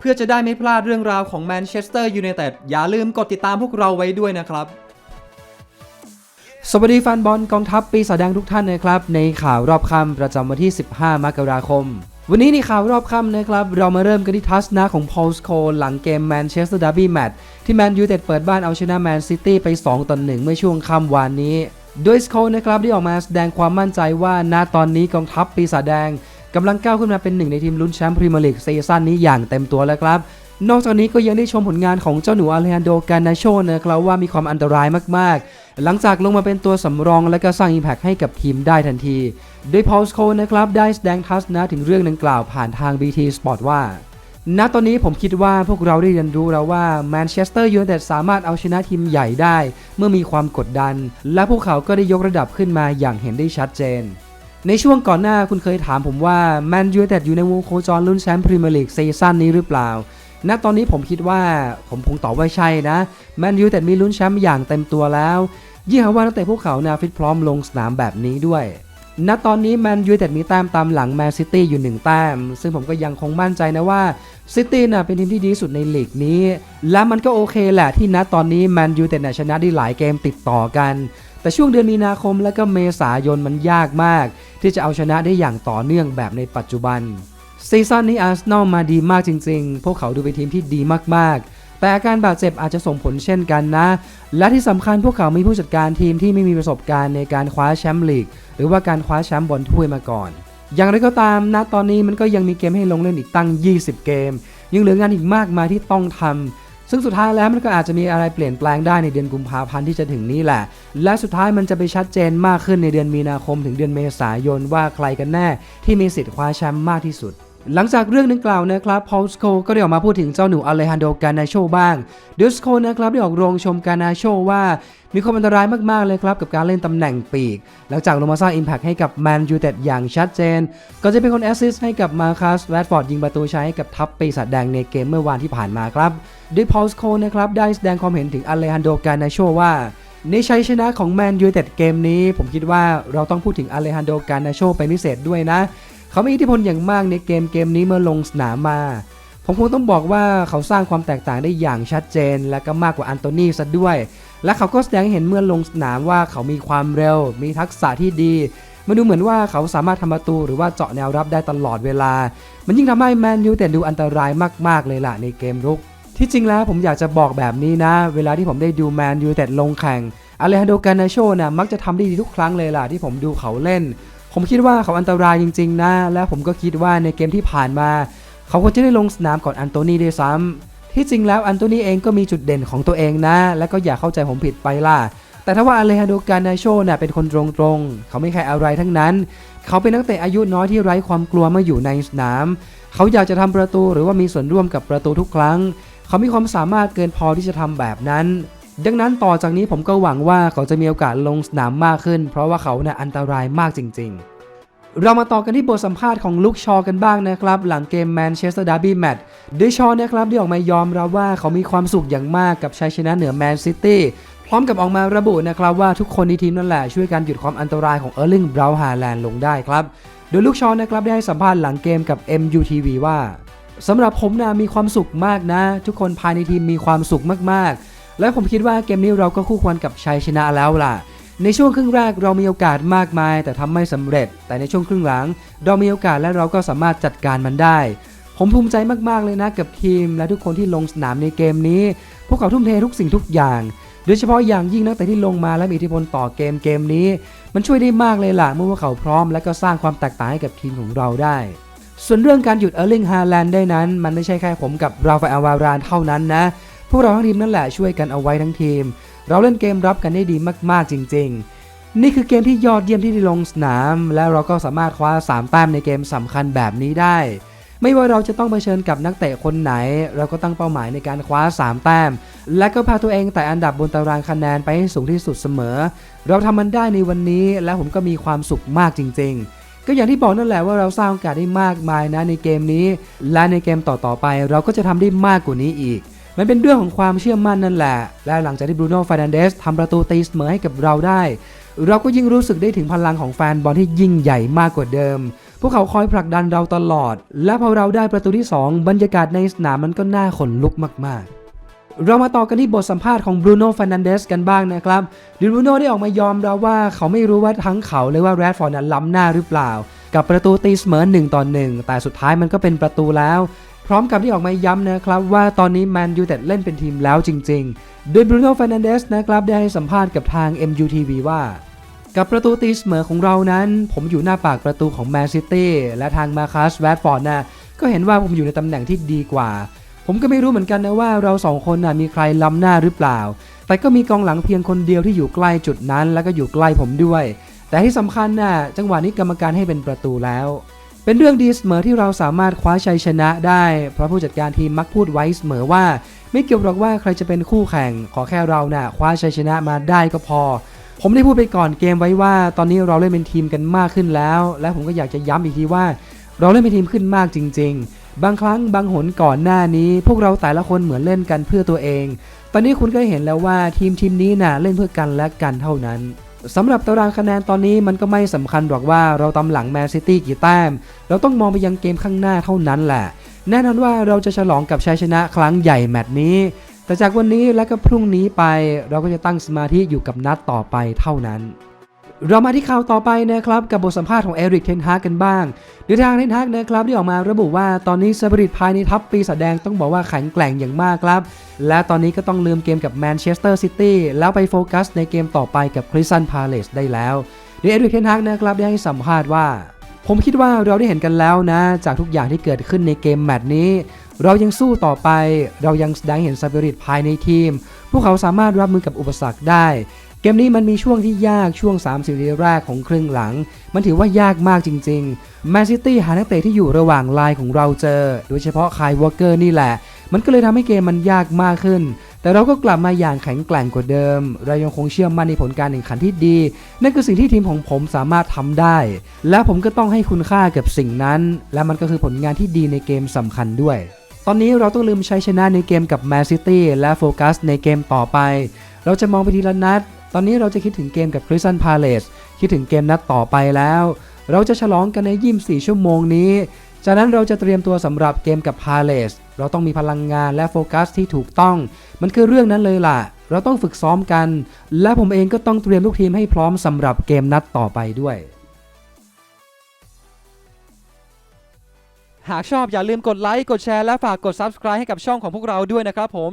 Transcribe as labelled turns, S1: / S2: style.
S1: เพื่อจะได้ไม่พลาดเรื่องราวของแมนเชสเตอร์ยูไนเต็ดอย่าลืมกดติดตามพวกเราไว้ด้วยนะครับ สวัสดีแฟนบอลกองทัพปีศาจแดงทุกท่านนะครับ ในข่าวรอบค่ำประจำวันที่ 15 มกราคม วันนี้ในข่าวรอบค่ำนะครับ เรามาเริ่มกันที่ทัศนะของพอลสโคหลังเกมแมนเชสเตอร์ดาร์บี้แมตช์ที่แมนยูเต็ดเปิดบ้านเอาชนะแมนซิตี้ไป2ต่อ1เมื่อช่วงค่ำวานนี้โดยสโคนะครับได้ออกมาแสดงความมั่นใจว่าณตอนนี้กองทัพปีศาจแดง กำลังก้าวขึ้นมาเป็นหนึ่งในทีมลุ้นแชมป์พรีเมียร์ลีกซีซั่นนี้อย่างเต็มตัวแล้วครับ นอกจากนี้ก็ยังได้ชมผลงานของเจ้าหนูอาเลฮันโดกานาโชนะครับว่ามีความอันตรายมากๆ หลังจากลงมาเป็นตัวสำรองและก็สร้างอิมแพคให้กับทีมได้ทันที โดยพอลสโคนะครับได้แสดงทัศนะถึงเรื่องดังกล่าวผ่านทาง BT Sport ว่าณตอนนี้ผมคิดว่าพวกเราได้เรียนรู้แล้วว่าแมนเชสเตอร์ยูไนเต็ดสามารถเอาชนะทีมใหญ่ได้ เมื่อมีความกดดัน และพวกเขาก็ได้ยกระดับขึ้นมาอย่างเห็นได้ชัดเจน ในช่วงก่อนหน้าคุณเคยถามผมว่าแมนยูเต็ดอยู่ในวงโคจรลุ้นแชมป์พรีเมียร์ลีกซีซั่นนี้หรือเปล่า ณ ตอนนี้ผมคิดว่าผมคงตอบว่าใช่นะ แมนยูเต็ดมีลุ้นแชมป์อย่างเต็มตัวแล้ว ยิ่งหากว่านักเตะพวกเขานี่ยฟิตพร้อมลงสนามแบบนี้ด้วย ณ ตอนนี้แมนยูเต็ดมีแต้มตามหลังแมนซิตี้อยู่ 1 แต้ม ซึ่งผมก็ยังคงมั่นใจนะว่าซิตี้น่ะเป็นทีมที่ดีสุดในลีกนี้ และมันก็โอเคแหละที่ณตอนนี้แมนยูเต็ดชนะได้หลายเกมติดต่อกัน แต่ช่วงเดือนมีนาคมและก็เมษายนมันยากมาก ที่จะเอาชนะได้อย่างต่อเนื่องแบบในปัจจุบันซีซั่นนี้อาร์เซนอลมาดีมากจริงๆ พวกเขาดูเป็นทีมที่ดีมากๆ แต่อาการบาดเจ็บอาจจะส่งผลเช่นกันนะ และที่สำคัญพวกเขามีผู้จัดการทีมที่ไม่มีประสบการณ์ในการคว้าแชมป์ลีก หรือว่าการคว้าแชมป์บอลถ้วยมาก่อน อย่างไรก็ตามณตอนนี้มันก็ยังมีเกมให้ลงเล่นอีกตั้ง 20 เกม ยังเหลืองานอีกมากมายที่ต้องทำ ซึ่งสุดท้ายแล้วมันก็อาจจะมีอะไรเปลี่ยนแปลงได้ในเดือนกุมภาพันธ์ที่จะถึงนี้แหละ และสุดท้ายมันจะไปชัดเจนมากขึ้นในเดือนมีนาคมถึงเดือนเมษายนว่าใครกันแน่ที่มีสิทธิ์คว้าแชมป์มากที่สุดหลังจากเรื่องดังกล่าวนะครับพอลสโคก็ได้ออกมาพูดถึงเจ้าหนูอเลฮันโดกานาโชบ้างเดสโคนะครับได้ออกโรงชมกานาโชว่ามีความอันตรายมาก ๆ เลยครับ กับการเล่นตำแหน่งปีก หลังจากลงมาสร้างอิมแพ t ให้กับแมนยูเต็ดอย่างชัดเจน ก็จะเป็นคนแอสซิสต์ให้กับมาคัสแรดฟอร์ดยิงประตูใช้ให้กับทัพปีศาจแดงในเกมเมื่อวานที่ผ่านมาครับ ดยพอลสโคนะครับได้แสดงความเห็นถึงอเลฮันโดกานาโชว่าในชัยชนะของแมนยูเต็ดเกมนี้ ผมคิดว่าเราต้องพูดถึงอเลฮันโดกานาโชเป็นพิเศษด้วยนะ เขามีอิทธิพลอย่างมากในเกมเกมนี้เมื่อลงสนามมา ผมคงต้องบอกว่าเขาสร้างความแตกต่างได้อย่างชัดเจน และก็มากกว่าอันโตนีซะด้วย และเขาก็แสดงเห็นเมื่อลงสนามว่าเขามีความเร็ว มีทักษะที่ดีมันดูเหมือนว่าเขาสามารถทำประตูหรือว่าเจาะแนวรับได้ตลอดเวลา มันยิ่งทำให้แมนยูแต่ดูอันตรายมากๆเลยล่ะในเกมรุก ที่จริงแล้วผมอยากจะบอกแบบนี้นะ เวลาที่ผมได้ดูแมนยูแต่ลงแข่งอเลฮันโดกานาโชนะมักจะทำได้ดีทุกครั้งเลยล่ะที่ผมดูเขาเล่น ผมคิดว่าเขาอันตรายจริง ๆ นะ และผมก็คิดว่าในเกมที่ผ่านมา เขาควรจะได้ลงสนามก่อนอันโตนีด้วยซ้ำที่จริงแล้วอันโตนีเองก็มีจุดเด่นของตัวเองนะ และก็อย่าเข้าใจผมผิดไปล่ะแต่ถ้าว่าอเลฮันโดกานาโชน่ะเป็นคนตรงๆ เขาไม่ใครอะไรทั้งนั้น เขาเป็นนักเตะอายุน้อยที่ไร้ความกลัวเมื่ออยู่ในสนาม เขาอยากจะทำประตูหรือว่ามีส่วนร่วมกับประตูทุกครั้ง เขามีความสามารถเกินพอที่จะทำแบบนั้น ดังนั้นต่อจากนี้ผมก็หวังว่าเขาจะมีโอกาสลงสนามมากขึ้น เพราะว่าเขาน่ะอันตรายมากจริง ๆเรามาต่อกันที่บทสัมภาษณ์ของลุคชอกันบ้างนะครับ หลังเกมแมนเชสเตอร์ดาร์บี้แมตช์ดยชอนะครับได้ออกมายอมรับว่าเขามีความสุขอย่างมากกับชัยชนะเหนือแมนซิตี้พร้อมกับออกมาระบุนะครับว่าทุกคนในทีมนั่นแหละช่วยกันหยุดความอันตรายของเออร์ลิงบราวน์ฮาแลนด์ลงได้ครับ โดยลูกชอนะครับได้ให้สัมภาษณ์หลังเกมกับ MUTV ว่า สำหรับผมนะมีความสุขมากนะ ทุกคนภายในทีมมีความสุขมากๆ และผมคิดว่าเกมนี้เราก็คู่ควรกับชัยชนะแล้วล่ะ ในช่วงครึ่งแรกเรามีโอกาสมากมาย แต่ทำไม่สำเร็จ แต่ในช่วงครึ่งหลัง เรามีโอกาสและเราก็สามารถจัดการมันได้ ผมภูมิใจมากๆเลยนะกับทีม และทุกคนที่ลงสนามในเกมนี้ พวกเขาทุ่มเททุกสิ่งทุกอย่างโดยเฉพาะอย่างยิ่งนักเตะที่ลงมาและมีอิทธิพลต่อเกมเกมนี้ มันช่วยได้มากเลยล่ะเมื่อพวกเขาพร้อม และก็สร้างความแตกต่างให้กับทีมของเราได้ ส่วนเรื่องการหยุดเออร์ลิงฮาแลนด์ได้นั้น มันไม่ใช่แค่ผมกับราฟาเอลวารานเท่านั้นนะ พวกเราทั้งทีมนั่นแหละช่วยกันเอาไว้ทั้งทีม เราเล่นเกมรับกันได้ดีมากๆจริง ๆ นี่คือเกมที่ยอดเยี่ยมที่ได้ลงสนาม และเราก็สามารถคว้า 3 แต้มในเกมสำคัญแบบนี้ได้ ไม่ว่าเราจะต้องเผชิญกับนักเตะคนไหน เราก็ตั้งเป้าหมายในการคว้า 3 แต้ม และก็พาตัวเองแต่อันดับบนตารางคะแนนไปให้สูงที่สุดเสมอ เราทำมันได้ในวันนี้และผมก็มีความสุขมากจริง ๆ ก็อย่างที่บอกนั่นแหละว่าเราสร้างโอกาสได้มากมายนะในเกมนี้ และในเกมต่อๆไป เราก็จะทำได้มากกว่านี้อีก มันเป็นเรื่องของความเชื่อมั่นนั่นแหละ และหลังจากที่บรูโน่ฟานันเดสทำประตูตีเสมอให้กับเราได้ เราก็ยิ่งรู้สึกได้ถึงพลังของแฟนบอลที่ยิ่งใหญ่มากกว่าเดิม พวกเขาคอยผลักดันเราตลอด และพอเราได้ประตูที่ 2 บรรยากาศในสนามมันก็น่าขนลุกมากๆ เรามาต่อกันที่บทสัมภาษณ์ของบรูโน่ฟ r นันเดสกันบ้างนะครับดิบรูโน่ได้ออกมายอมรับว่าเขาไม่รู้ว่าทั้งเขาเลยว่าแรดฟอร์ดนั้นล้ำหน้าหรือเปล่า กับประตูตีเสมอ1ต่อ1แต่สุดท้ายมันก็เป็นประตูแล้ว พร้อมกับที่ออกมาย้ำนะครับว่าตอนนี้แมนยูเต็ดเล่นเป็นทีมแล้วจริงๆ โดยบรูโน่ฟ r นันเดสนะครับได้ให้สัมภาษณ์กับทาง MUTV ว่ากับประตูตีเสมอของเรานั้น ผมอยู่หน้าปากประตูของแมนซิตี้และทางมาคัสแวดฟอร์ดนะก็เห็นว่าผมอยู่ในตำแหน่งที่ดีกว่า ผมก็ไม่รู้เหมือนกันนะว่าเราสองคนนะมีใครล้ำหน้าหรือเปล่า แต่ก็มีกองหลังเพียงคนเดียวที่อยู่ใกล้จุดนั้น แล้วก็อยู่ใกล้ผมด้วย แต่ที่สำคัญนะจังหวะนี้กรรมการให้เป็นประตูแล้ว เป็นเรื่องดีเสมอที่เราสามารถคว้าชัยชนะได้ เพราะผู้จัดการทีมมักพูดไว้เสมอว่า ไม่เกี่ยวหรอกว่าใครจะเป็นคู่แข่ง ขอแค่เรานะ่ะคว้าชัยชนะมาได้ก็พอผมได้พูดไปก่อนเกมไว้ว่า ตอนนี้เราเล่นเป็นทีมกันมากขึ้นแล้ว และผมก็อยากจะย้ำอีกทีว่า เราเล่นเป็นทีมขึ้นมากจริง ๆ บางครั้งบางหนก่อนหน้านี้ พวกเราแต่ละคนเหมือนเล่นกันเพื่อตัวเอง ตอนนี้คุณก็เห็นแล้วว่าทีมทีมนี้น่ะเล่นเพื่อกันและกันเท่านั้นสำหรับตารางคะแนนตอนนี้มันก็ไม่สำคัญหรอกว่าเราตำหลังแมนซิตี้กี่แต้ม เราต้องมองไปยังเกมข้างหน้าเท่านั้นแหละ แน่นอนว่าเราจะฉลองกับชัยชนะครั้งใหญ่แมตช์นี้ แต่จากวันนี้และก็พรุ่งนี้ไป เราก็จะตั้งสมาธิอยู่กับนัดต่อไปเท่านั้น เรามาที่ข่าวต่อไปนะครับกับบทสัมภาษณ์ของเอริกเทนฮากกันบ้างโดยทางเทนฮากนะครับได้ออกมาระบุว่าตอนนี้สปิริตภายในทัพปีศาจแดงต้องบอกว่าแข็งแกร่งอย่างมากครับ และตอนนี้ก็ต้องลืมเกมกับแมนเชสเตอร์ซิตี้แล้วไปโฟกัสในเกมต่อไปกับคริสตันพาเลสได้แล้วโดยเอริกเทนฮากนะครับได้ให้สัมภาษณ์ว่า ผมคิดว่าเราได้เห็นกันแล้วนะ จากทุกอย่างที่เกิดขึ้นในเกมแมตช์นี้ เรายังสู้ต่อไป เรายังแสดงเห็นสปิริตภายในทีม พวกเขาสามารถรับมือกับอุปสรรคได้ เกมนี้มันมีช่วงที่ยากช่วง 3 0นาทีแรกของครึ่งหลัง มันถือว่ายากมากจริงๆแมนซิตี้หานักเตะที่อยู่ระหว่างลายของเราเจอ โดยเฉพาะคายวอลเกอร์นี่แหละ มันก็เลยทำให้เกมมันยากมากขึ้น แต่เราก็กลับมาอย่างแข็งแกร่งกว่าเดิม เรายังคงเชื่อมั่นในผลการแข่งขันที่ดี นั่นคือสิ่งที่ทีมของผมสามารถทำได้ และผมก็ต้องให้คุณค่ากับสิ่งนั้น และมันก็คือผลงานที่ดีในเกมสำคัญด้วย ตอนนี้เราต้องลืมชัยชนะในเกมกับแมนซิตี้และโฟกัสในเกมต่อไป เราจะมองไปทีละนัด ตอนนี้เราจะคิดถึงเกมกับคริสตันพาเลสคิดถึงเกมนัดต่อไปแล้ว เราจะฉลองกันใน 24 ชั่วโมงนี้ จากนั้นเราจะเตรียมตัวสำหรับเกมกับพาเลสเราต้องมีพลังงานและโฟกัสที่ถูกต้อง มันคือเรื่องนั้นเลยล่ะ เราต้องฝึกซ้อมกัน และผมเองก็ต้องเตรียมลูกทีมให้พร้อมสำหรับเกมนัดต่อไปด้วย หากชอบอย่าลืมกดไลค์ กดแชร์ และฝากกด Subscribe ให้กับช่องของพวกเราด้วยนะครับผม